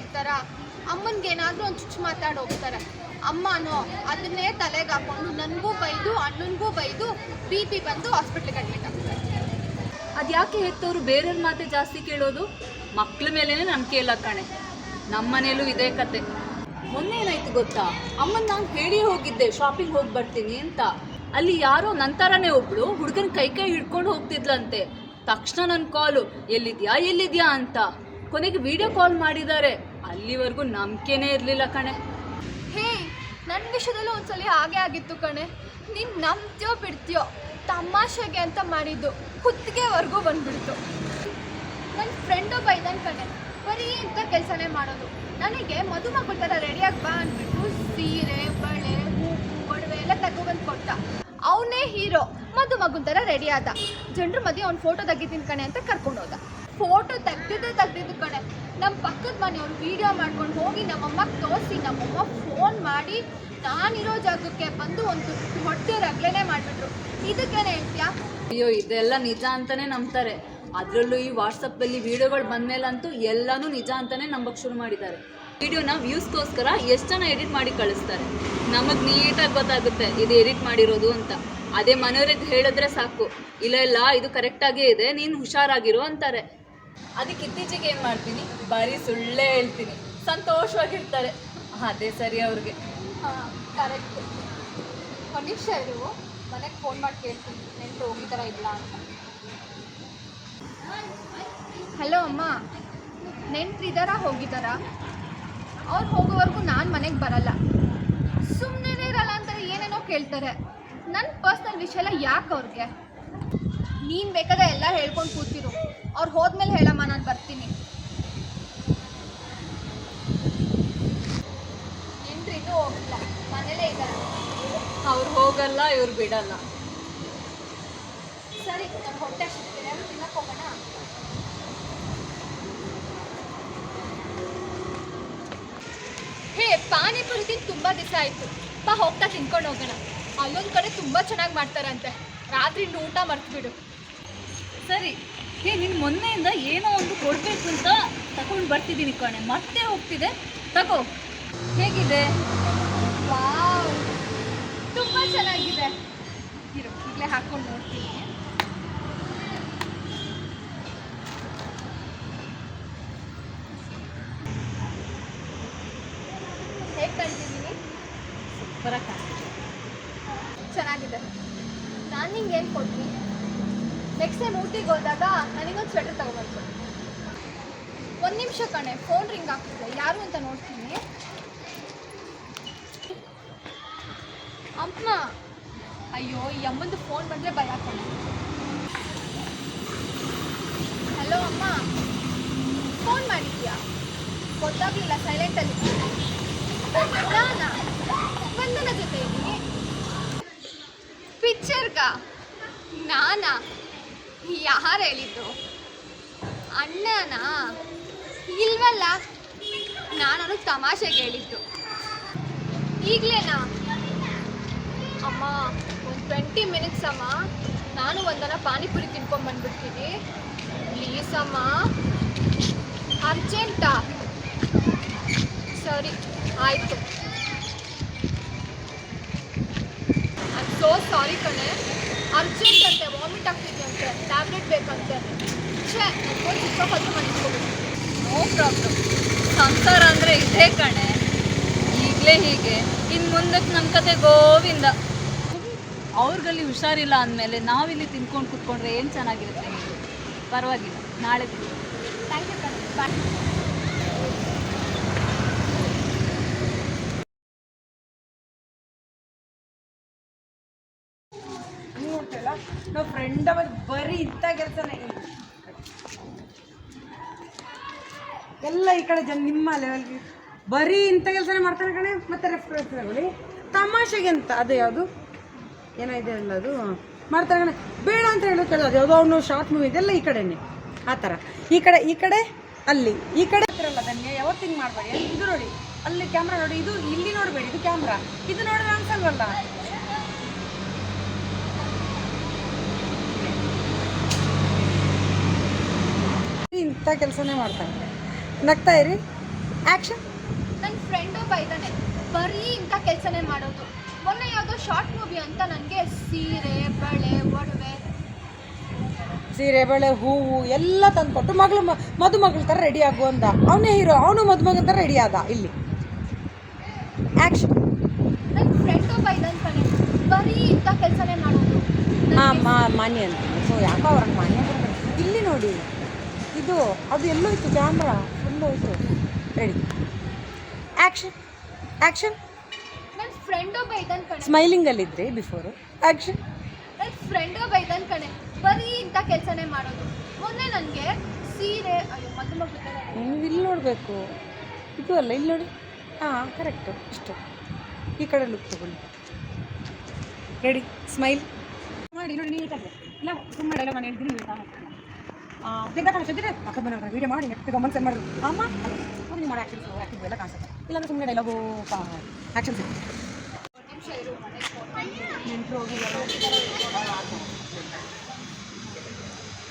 ಇರ್ತಾರ ಅಮ್ಮನ್ಗೆ ಏನಾದರೂ ಒಂದು ಚುಚ್ಚು ಮಾತಾಡಿ ಹೋಗ್ತಾರೆ. ಅಮ್ಮನೋ ಅದನ್ನೇ ತಲೆಗೆ ಹಾಕೊಂಡು ನನಗೂ ಬೈದು, ಅಣ್ಣನಿಗೂ ಬೈದು ಬಿ ಪಿ ಬಂದು ಹಾಸ್ಪಿಟ್ಲಿಗೆ ಅಡ್ಮಿಟ್ ಆಗ್ತಾರೆ. ಅದ್ಯಾಕೆ ಹೆತ್ತವರು ಬೇರೆಯವ್ರ ಮಾತೆ ಜಾಸ್ತಿ ಕೇಳೋದು? ಮಕ್ಳ ಮೇಲೇ ನಂಬಿಕೆ ಇಲ್ಲ ಕಣೆ. ನಮ್ಮ ಮನೇಲೂ ಇದೇ ಕತೆ. ಮೊನ್ನೆ ಏನಾಯ್ತು ಗೊತ್ತಾ? ಅಮ್ಮನ ನಾನು ಹೇಳಿ ಹೋಗಿದ್ದೆ ಶಾಪಿಂಗ್ ಹೋಗಿ ಬರ್ತೀನಿ ಅಂತ. ಅಲ್ಲಿ ಯಾರೋ ನಂತರನೇ ಒಬ್ಳು ಹುಡುಗನ ಕೈ ಕೈ ಹಿಡ್ಕೊಂಡು ಹೋಗ್ತಿದ್ಲಂತೆ. ತಕ್ಷಣ ನನ್ನ ಕಾಲು ಎಲ್ಲಿದ್ಯಾ ಎಲ್ಲಿದ್ಯಾ ಅಂತ. ಕೊನೆಗೆ ವಿಡಿಯೋ ಕಾಲ್ ಮಾಡಿದ್ದಾರೆ. ಅಲ್ಲಿವರೆಗೂ ನಂಬಿಕೆನೇ ಇರಲಿಲ್ಲ ಕಣೆ. ಹೇ ನನ್ನ ವಿಷಯದಲ್ಲೂ ಒಂದ್ಸಲಿ ಹಾಗೆ ಆಗಿತ್ತು ಕಣೆ. ನೀನು ನಂಬ್ತೀಯೋ ಬಿಡ್ತೀಯೋ ತಮಾಷೆಗೆ ಅಂತ ಮಾಡಿದ್ದು ಕುತ್ತಿಗೆವರೆಗೂ ಬಂದ್ಬಿಡ್ತು. ನನ್ನ ಫ್ರೆಂಡು ಬೈದನ್ ಕಣೆ. ಬರೀ ಇಂಥ ಕೆಲಸನೇ ಮಾಡೋದು. ನನಗೆ ಮದುಮಗಳ ಥರ ರೆಡಿಯಾಗಿ ಬಾ ಅಂದ್ಬಿಟ್ಟು ಸೀರೆ, ಬಳೆ, ಹೂವು, ಒಡವೆ ಎಲ್ಲ ತಗೊಬಂದು ಕೊಟ್ಟ. ಅವನೇ ಹೀರೋ ಮದುಮಗನ ಥರ ರೆಡಿ ಆದ. ಜನರು ಮಧ್ಯೆ ಅವ್ನು ಫೋಟೋ ತೆಗಿತೀನಿ ಕಣೆ ಅಂತ ಕರ್ಕೊಂಡು ಫೋಟೋ ತೆಗ್ದಿದ್ದೆ ತೆಗ್ದಿದ್ದು ಕಡೆ ನಮ್ಮ ಪಕ್ಕದ ಮನೆಯವರು ವಿಡಿಯೋ ಮಾಡ್ಕೊಂಡು ಹೋಗಿ ನಮ್ಮಮ್ಮಗೆ ತೋರಿಸಿ ನಮ್ಮಮ್ಮ ಫೋನ್ ಮಾಡಿ, ನಾನಿರೋ ಜಾಗಕ್ಕೆ ಬಂದು ಒಂದು ಹೊಟ್ಟೆ ರಗ್ಲೇನೆ ಮಾಡಿಬಿಟ್ರು. ಇದಕ್ಕೇನೆ ಹೇಳ್ತೀಯಾ? ಅಯ್ಯೋ, ಇದೆಲ್ಲ ನಿಜ ಅಂತಾನೆ ನಂಬ್ತಾರೆ. ಅದರಲ್ಲೂ ಈ ವಾಟ್ಸಪ್ಪಲ್ಲಿ ವಿಡಿಯೋಗಳು ಬಂದಮೇಲಂತೂ ಎಲ್ಲನೂ ನಿಜ ಅಂತಾನೆ ನಂಬಕ್ಕೆ ಶುರು ಮಾಡಿದ್ದಾರೆ. ವಿಡಿಯೋನ ವ್ಯೂಸ್ಗೋಸ್ಕರ ಎಷ್ಟು ಜನ ಎಡಿಟ್ ಮಾಡಿ ಕಳಿಸ್ತಾರೆ? ನಮಗೆ ನೀಟಾಗಿ ಗೊತ್ತಾಗುತ್ತೆ, ಇದು ಎಡಿಟ್ ಮಾಡಿರೋದು ಅಂತ. ಅದೇ ಮನೆಯವ್ರಿಗೆ ಹೇಳಿದ್ರೆ ಸಾಕು. ಇಲ್ಲ ಇಲ್ಲ, ಇದು ಕರೆಕ್ಟಾಗೇ ಇದೆ, ನೀನು ಹುಷಾರಾಗಿರು ಅಂತಾರೆ. ಅದಕ್ಕೆ ಇತ್ತೀಚೆಗೆ ಏನು ಮಾಡ್ತೀನಿ? ಬರೀ ಸುಳ್ಳೇ ಹೇಳ್ತೀನಿ. ಸಂತೋಷವಾಗಿರ್ತಾರೆ. ಅದೇ ಸರಿ ಅವ್ರಿಗೆ. ಹಾಂ ಕರೆಕ್ಟ್ ಒಂದು ನಿಮಿಷ ಇರು. ಮನೆಗೆ ಫೋನ್ ಮಾಡಿ ಕೇಳ್ತೀನಿ. ನೆಂಟು ಹೋಗಿದಾರ ಇಲ್ಲ ಅಂತ. ಹಲೋ ಅಮ್ಮ. ನೆಂಟ್ರಿದಾರ ಹೋಗಿದಾರ? ಅವ್ರು ಹೋಗೋವರೆಗೂ ನಾನು ಮನೆಗೆ ಬರಲ್ಲ. ಸುಮ್ಮನೆ ಇರಲ್ಲ ಅಂತಾರೆ ಏನೇನೋ ಕೇಳ್ತಾರೆ. ನನ್ನ ಪರ್ಸ್ನಲ್ ವಿಷಯ ಎಲ್ಲ ಯಾಕೆ ಅವ್ರಿಗೆ? ನೀನು ಬೇಕಾದ್ರೆ ಎಲ್ಲ ಹೇಳ್ಕೊಂಡು ಕೂತಿರು. ಅವ್ರು ಹೋದ್ಮೇಲೆ ಹೇಳಮ್ಮ ನಾನು ಬರ್ತೀನಿ. ಎಂಟ್ರಿ ಇನ್ನೂ ಹೋಗಿಲ್ಲ ಮನೇಲೇ ಇದ್ದಾರೆ. ಅವ್ರು ಹೋಗಲ್ಲ ಇವ್ರು ಬಿಡಲ್ಲ. ಸರಿ ನಮ್ಮ ಹೊಟ್ಟೆ ತಿನ್ನಕ್ಕೆ ಹೋಗೋಣ? ಹೇ ಪಾನಿಪುರಿ ತಿಂದು ತುಂಬ ದಿವಸ ಆಯಿತು. ಬಾ ಹೋಗ್ತಾ ತಿನ್ಕೊಂಡು ಹೋಗೋಣ. ಅಲ್ಲೊಂದು ಕಡೆ ತುಂಬ ಚೆನ್ನಾಗಿ ಮಾಡ್ತಾರಂತೆ. ರಾತ್ರಿ ಊಟ ಮರ್ತ್ಬಿಡು. ಸರಿ. ಹೇ ನೀನು ಮೊನ್ನೆಯಿಂದ ಏನೋ ಒಂದು ಕೊಡಬೇಕು ಅಂತ ತಗೊಂಡು ಬರ್ತಿದ್ದೀನಿ ಕಣೆ. ಮತ್ತೆ ಹೋಗ್ತಿದೆ? ತಗೋ. ಹೇಗಿದೆ? ತುಂಬ ಚೆನ್ನಾಗಿದೆ. ಇರು ಈಗಲೇ ಹಾಕೊಂಡು ನೋಡ್ತೀನಿ. ಹೇಗೆ ಕಾಣ್ತಿದ್ದೀನಿ ಬರಕ್ಕ ಚೆನ್ನಾಗಿದೆ. ನಾನು ನಿಂಗೆ ಏನು ಕೊಡ್ತೀನಿ? ನೆಕ್ಸ್ಟ್ ಟೈಮ್ ಊಟಿಗೆ ಹೋದಾಗ ನನಗೊಂದು ಸ್ವೆಟರ್ ತಗೊಬರ್ತು ಒಂದು ನಿಮಿಷ ಕಣೆ ಫೋನ್ ರಿಂಗ್ ಆಗ್ತಿದೆ. ಯಾರು ಅಂತ ನೋಡ್ತೀನಿ. ಅಮ್ಮ ಅಯ್ಯೋ, ಈ ಅಮ್ಮಂದು ಫೋನ್ ಬಂದರೆ ಭಯ ಕಣೆ. ಹಲೋ ಅಮ್ಮ. ಫೋನ್ ಮಾಡಿದ್ಯಾ? ಗೊತ್ತಾಗಲಿಲ್ಲ ಸೈಲೆಂಟಲ್ಲಿ ನಾನಾ? ಬಂದನ ಜೊತೆ ಇದ್ದೀನಿ ಪಿಕ್ಚರ್ಗ ನಾನಾ? ಯಾರು ಹೇಳಿದ್ದು? ಅಣ್ಣನಾ? ಇಲ್ವಲ್ಲ? ನಾನು ತಮಾಷೆ ತಮಾಷೆಗೆ ಹೇಳಿದ್ದು ಈಗಲೇನಾ? ಅಮ್ಮ, ಒಂದು ಟ್ವೆಂಟಿ ಮಿನಿಟ್ಸ್ ಅಮ್ಮ. ನಾನು ಒಂದನ ಪಾನಿಪುರಿ ತಿನ್ಕೊಂಡು ಬಂದ್ಬಿಡ್ತೀನಿ ಪ್ಲೀಸ್ ಅಮ್ಮ ಅರ್ಜೆಂಟಾ ಸರಿ, ಆಯಿತು. ಐ ಸೋ ಸಾರಿ ಕಣೆ. ಅರ್ಜೆಂಟ್ ಅಂತೆ ವಾಮಿಟ್ ಆಗ್ತಿದ್ಯಂತೆ ಟ್ಯಾಬ್ಲೆಟ್ ಬೇಕಂತೆ. ಛೇ ಮನಿಸ್ಕೋಬೇಕು ನೋ ಪ್ರಾಬ್ಲಮ್ ಸಂಸಾರ ಅಂದರೆ ಇದೇ ಕಣೆ. ಈಗಲೇ ಹೀಗೆ. ಇನ್ನು ಮುಂದಕ್ಕೆ ನಮ್ಮ ಕತೆ ಗೋವಿಂದ. ಅವ್ರಿಗಲ್ಲಿ ಹುಷಾರಿಲ್ಲ ಅಂದಮೇಲೆ ನಾವಿಲ್ಲಿ ತಿನ್ಕೊಂಡು ಕುತ್ಕೊಂಡ್ರೆ ಏನು ಚೆನ್ನಾಗಿರುತ್ತೆ ಪರವಾಗಿಲ್ಲ. ನಾಳೆ ಥ್ಯಾಂಕ್ ಯು ಕಣೆ ಬಾಯ್ ನೀವು ನೋಡ್ತಿಲ್ಲ ನಾವು ಬರಿ ಇಂಥ ಕೆಲಸನೇ. ಎಲ್ಲ ಈ ಕಡೆ ಜನ ನಿಮ್ಮ ಲೆವೆಲ್ಗೆ ಬರೀ ಇಂಥ ಕೆಲಸನೇ ಮಾಡ್ತಾರೆ ಕಣೆ, ಮತ್ತೆ ರೆಫರೆನ್ಸ್ ತಗೊಳ್ಳಿ ತಮಾಷೆಗೆ ಅಂತ ಅದು ಯಾವುದು? ಏನೋ ಅಲ್ಲ ಅದು? ಮಾಡ್ತಾರೆ ಕಣೆ. ಬೇಡ ಅಂತ ಹೇಳೋದು ಕೇಳೋದು ಯಾವುದೋ ಅವನು ಶಾರ್ಟ್ ಮೂವಿ ಇದೆಲ್ಲ ಈ ಕಡೆನೇ. ಆ ಥರ. ಈ ಕಡೆ ಈ ಕಡೆ, ಅಲ್ಲಿ. ಈ ಕಡೆ ಹತ್ತಿರಲ್ಲ ಅದನ್ನೇ ಯಾವತ್ತು ಹಿಂಗೆ ಮಾಡಬೇಡಿ? ಇದು ನೋಡಿ. ಅಲ್ಲಿ ಕ್ಯಾಮ್ರಾ ನೋಡಿ. ಇದು ಇಲ್ಲಿ ನೋಡಬೇಡಿ. ಇದು ಕ್ಯಾಮ್ರಾ ಇದು ನೋಡಿದ್ರೆ ಅನ್ಸಲ್ವಲ್ಲ? ಇಂಥ ಕೆಲಸನೇ ಮಾಡ್ತಾರೆ ನಗ್ತಾ ಇರಿ. ಆ್ಯಕ್ಷನ್ ನನ್ನ ಫ್ರೆಂಡ್ ಒಬ್ಬ ಇದ್ದಾನೆ. ಬರೀ ಇಂಥ ಕೆಲಸನೇ ಮಾಡೋದು. ಮೊನ್ನೆ ಯಾವುದೋ ಶಾರ್ಟ್ ಮೂವಿ ಅಂತ ನನಗೆ ಸೀರೆ ಬಳೆ ಒಡವೆ. ಸೀರೆ ಬಳೆ ಹೂವು ಎಲ್ಲ ತಂದ್ಕೊಟ್ಟು ಮಗಳು ಮದುಮಗಳ ಥರ ರೆಡಿ ಆಗು ಅಂದ. ಅವನೇ ಹೀರೋ ಅವನು ಮದುಮಗನ ಥರ ರೆಡಿ ಆದ. ಇಲ್ಲಿ. ಆ್ಯಕ್ಷನ್ ನನ್ನ ಫ್ರೆಂಡ್ ಒಬ್ಬ ಇದ್ದಾನೆ ಕಣೆ. ಬರೀ ಇಂಥ ಕೆಲಸನೇ ಮಾಡೋದು. ಹಾಂ ಮಾ ಮಾನ್ಯ ಅಂತ. ಸೊ ಯಾಕೋ ಅವ್ರಿಗೆ ಮಾನ್ಯ. ಇಲ್ಲಿ ನೋಡಿ. ಇದು ಅದು ಎಲ್ಲೋಯ್ತು ಕ್ಯಾಮ್ರಾ ಫುಲ್ ಹೋಯ್ತು ರೆಡಿ ಆ್ಯಕ್ಷನ್ ಆ್ಯಕ್ಷನ್ ನನ್ನ ಫ್ರೆಂಡ್ ಒಬ್ಬ ಇದ್ದಾನೆ ಕಣೆ. ಸ್ಮೈಲಿಂಗಲ್ಲಿದ್ರಿ ಬಿಫೋರು ಆ್ಯಕ್ಷನ್ ನನ್ನ ಫ್ರೆಂಡ್ ಒಬ್ಬ ಇದ್ದಾನೆ ಕಣೆ. ಬರೀ ಇಂಥ ಕೆಲಸನೇ ಮಾಡೋದು. ಮೊನ್ನೆ ನನಗೆ ಸೀರೆ ಅಯ್ಯೋ ಥರ ನೀವು ಇಲ್ಲಿ ನೋಡಬೇಕು. ಇದು ಅಲ್ಲ ಇಲ್ಲಿ ನೋಡಿ. ಹಾಂ ಕರೆಕ್ಟು ಇಷ್ಟು. ಈ ಕಡೆ ಲುಕ್ ತಗೊಳ್ಳಿ. ರೆಡಿ ಸ್ಮೈಲ್ ಮಾಡಿ ನೋಡಿ ನೀವು ಇಲ್ಲ ಸುಮ್ಮನೆ ಮನೆ ನಾನು ಹೇಳ್ತೀನಿ ನೀವು ಬೇಗ ಕಾಣಿಸ್ತಿದ್ರೆ ಪಕ್ಕದ ಮನೆ ವೀಡಿಯೋ ಮಾಡಿ ನೆಕ್ಸ್ಟ್ ಗಮನ ಸೆಂಡ್ ಮಾಡಿದ್ರು ಅಮ್ಮ ನೀವು ಮಾಡಿ ಆ್ಯಕ್ಷನ್ ಆ್ಯಕ್ಟಿಂಗ್ ಎಲ್ಲ ಕಾಣಿಸುತ್ತೆ. ಇಲ್ಲಾಂದ್ರೆ ಸುಮ್ಮನೆ ಡೈಲಾಗು ಆ್ಯಕ್ಷನ್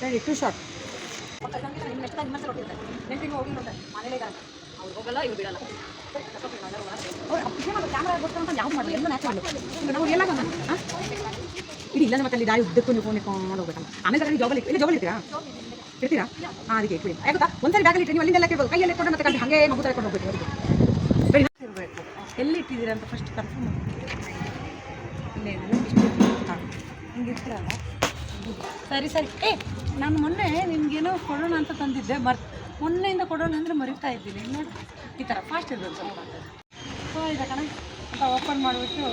ಹೇಳಿ ಟು ಶಾರ್ಟ್ ನೆನಪಿಗೆ ಹೋಗಿ ನೋಡ್ತಾರೆ ಮನೇಲಿ ಇದ್ದಾರೆ ಅವ್ರು ಹೋಗಲ್ಲ ಇವ್ರು ಬಿಡಲ್ಲ ಕ್ಯಾಮ್ರಾ ಗೊತ್ತಂತ ಯಾವ್ದು ಮಾಡಲಿ ಎಲ್ಲ ನಾವು ಎಲ್ಲ ಇಡಿ ಇಲ್ಲ ಮತ್ತೆ ಅಲ್ಲಿ ದಾರಿ ಉದ್ದಕ್ಕೂ ನೀವು ಫೋನ್ ಹೋಗ್ಬೇಕಲ್ಲ. ಆಮೇಲೆ ಜಾಬಲ್ಲಿ ಇಲ್ಲಿ ಜಾಬಲ್ಲಿ ಇರ್ತೀರಾ? ಇರ್ತೀರಾ ಹಾಂ ಅದಕ್ಕೆ ಇಟ್ಬಿಡಿ ಯಾಕೆ ಒಂದ್ಸರಿ ಬ್ಯಾಗಲ್ಲಿ ಇಟ್ಟು ನೀವು ಅಲ್ಲಿಂದ ಕೈಯಲ್ಲಿ ಇಟ್ಕೊಂಡು ಮತ್ತೆ ಕಂಡು ಹಾಗೆ ಮಗು ತಗೊಂಡು ಬರೀ ಇರಬೇಕು ಎಲ್ಲಿ ಇಟ್ಟಿದ್ದೀರಾ ಅಂತ ಫಸ್ಟ್ ಕನ್ಫರ್ಮ್ ಇಲ್ಲೇ ಹಿಂಗೆ ಸರಿ ಸರಿ. ಏ, ನಾನು ಮೊನ್ನೆ ನಿಮ್ಗೇನೋ ಕೊಡೋಣ ಅಂತ ತಂದಿದ್ದೆ. ಮರ್, ಮೊನ್ನೆಯಿಂದ ಕೊಡೋಣ ಅಂದರೆ ಮರಿತಾ ಇದ್ದೀನಿ. ನೋಡಿ. ಈ ಥರ ಫಾಸ್ಟ್ ಇರ್ಬೋದು ಸ್ವಲ್ಪ. ಸೊ ಇದೆ ಕಣ, ಅಂತ ಓಪನ್ ಮಾಡಿಬಿಟ್ಟು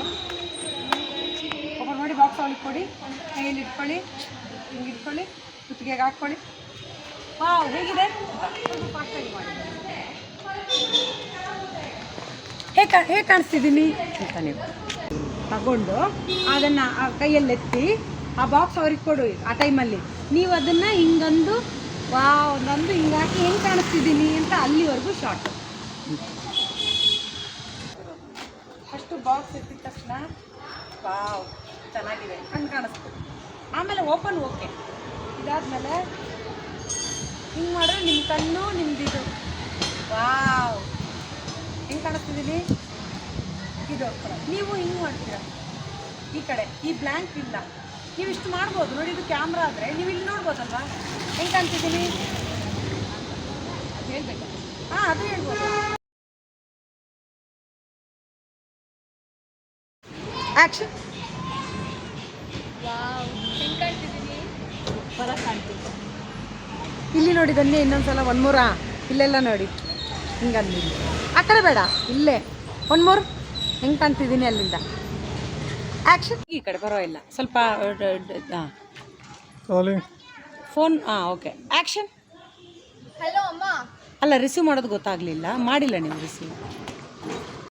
ಓಪನ್ ಮಾಡಿ ಬಾಕ್ಸ್ ಅವಳಿಗೆ ಕೊಡಿ. ಕೈಯಲ್ಲಿ ಇಟ್ಕೊಳ್ಳಿ. ಹಿಂಗೆ ಇಟ್ಕೊಳ್ಳಿ. ಕುತ್ತಿಗೆಗೆ ಹಾಕ್ಕೊಳ್ಳಿ. ವಾವ್, ಹೇಗಿದೆ? ಹೇಗೆ ಹೇಗೆ ಕಾಣಿಸ್ತಿದ್ದೀನಿ ಅಂತ ನೀವು ತಗೊಂಡು ಅದನ್ನು ಆ ಕೈಯಲ್ಲಿ ಎತ್ತಿ ಆ ಬಾಕ್ಸ್ ಅವ್ರಿಗೆ ಕೊಡು ಆ ಟೈಮಲ್ಲಿ ನೀವು ಅದನ್ನು ಹಿಂಗಂದು ವಾ ಒಂದೊಂದು ಹಿಂಗಾಕಿ ಹೆಂಗೆ ಕಾಣಿಸ್ತಿದ್ದೀನಿ ಅಂತ ಅಲ್ಲಿವರೆಗೂ ಶಾರ್ಟ್ ಫಸ್ಟು ಬಾಕ್ಸ್ ಎತ್ತಿದ ತಕ್ಷಣ, ವಾವ್, ಚೆನ್ನಾಗಿದೆ, ಹಂಗೆ ಕಾಣಿಸ್ತು. ಆಮೇಲೆ ಓಪನ್ ಓಕೆ ಇದಾದಮೇಲೆ ಹಿಂಗೆ ಮಾಡಿದ್ರೆ ನಿಮ್ಮ ಕಣ್ಣು ನಿಮ್ದು ಇದು. ವಾವ್. ಹೆಂಗೆ ಕಾಣಿಸ್ತಿದ್ದೀನಿ ಇದು. ನೀವು ಹಿಂಗೆ ಮಾಡ್ತೀರಾ? ಈ ಕಡೆ. ಈ ಬ್ಲ್ಯಾಂಕ್ ಇಲ್ಲ. ನೀವು ಇಷ್ಟು ಮಾಡ್ಬೋದು. ನೋಡಿ ಇದು ಕ್ಯಾಮ್ರಾ ಆದರೆ. ನೀವು ಇಲ್ಲಿ ನೋಡ್ಬೋದಲ್ವಾ? ಹೆಂಗೆ ಕಾಣ್ತಿದ್ದೀನಿ ಹೇಳ್ಬೇಕು. ಹಾಂ ಅದು ಹೇಳ್ಬೋದು. Action wow. ಹೆಂಗೆ ಕಾಣ್ತಿದ್ದೀನಿ ಬರ ಕಾಣ್ತೀವಿ ಇಲ್ಲಿ ನೋಡಿ ಬನ್ನಿ ಇನ್ನೊಂದ್ಸಲ ಒನ್ ಮೂರಾ ಇಲ್ಲೆಲ್ಲ ನೋಡಿ. ಹಿಂಗಲ್ಲಿ. ಆ ಕಡೆ ಬೇಡ ಇಲ್ಲೇ. ಒನ್ ಮೂರ್ ಹೆಂಗೆ ಕಾಣ್ತಿದ್ದೀನಿ ಅಲ್ಲಿಂದ? ಆ್ಯಕ್ಷನ್ ಈ ಕಡೆ ಪರವಾಗಿಲ್ಲ ಸ್ವಲ್ಪ ಹಾಂ ಫೋನ್ ಹಾಂ ಓಕೆ ಆ್ಯಕ್ಷನ್ ಹಲೋ ಅಮ್ಮ. ಅಲ್ಲ ರಿಸೀವ್ ಮಾಡೋದು ಗೊತ್ತಾಗಲಿಲ್ಲ. ಮಾಡಿಲ್ಲ ನೀವು ರಿಸೀವ್